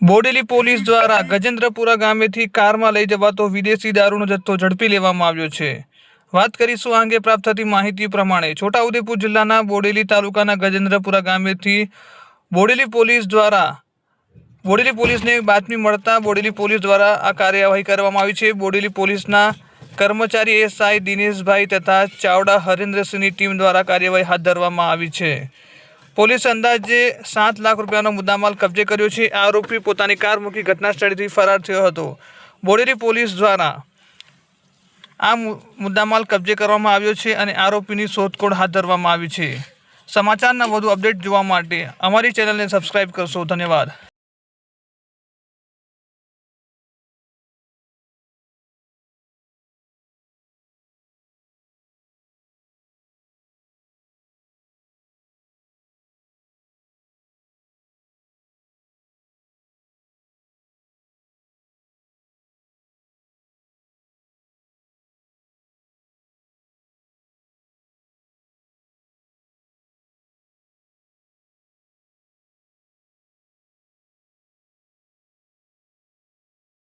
Bodeli police દ્વારા ગજેન્દ્રપુરા ગામેથી કારમાં લઈ જવાતો વિદેશી દારૂનો જથ્થો ઝડપી લેવામાં આવ્યો છે. વાત કરીશું આ અંગે પ્રાપ્ત થતી માહિતી પ્રમાણે. છોટાઉદેપુર જિલ્લાના બોડેલી તાલુકાના ગજેન્દ્રપુરા ગામેથી બોડેલી પોલીસ દ્વારા બોડેલી પોલીસને બાતમી મળતા બોડેલી પોલીસ દ્વારા આ કાર્યવાહી કરવામાં આવી છે. બોડેલી પોલીસના કર્મચારી એસઆઈ દિનેશભાઈ તથા ચાવડા હરેન્દ્રસિંહની ટીમ દ્વારા કાર્યવાહી હાથ ધરવામાં આવી છે. પોલીસે અંદાજે સાત લાખ રૂપિયાનો મુદ્દામાલ કબજે કર્યો છે. આરોપી પોતાની કાર મૂકી ઘટના સ્થળેથી ફરાર થયો હતો. બોડેલી પોલીસ દ્વારા આ મુદ્દામાલ કબજે કરવામાં આવ્યો છે અને આરોપીની શોધખોળ હાથ ધરવામાં આવી છે. સમાચારના વધુ અપડેટ જોવા માટે અમારી ચેનલને સબસ્ક્રાઈબ કરશો. ધન્યવાદ.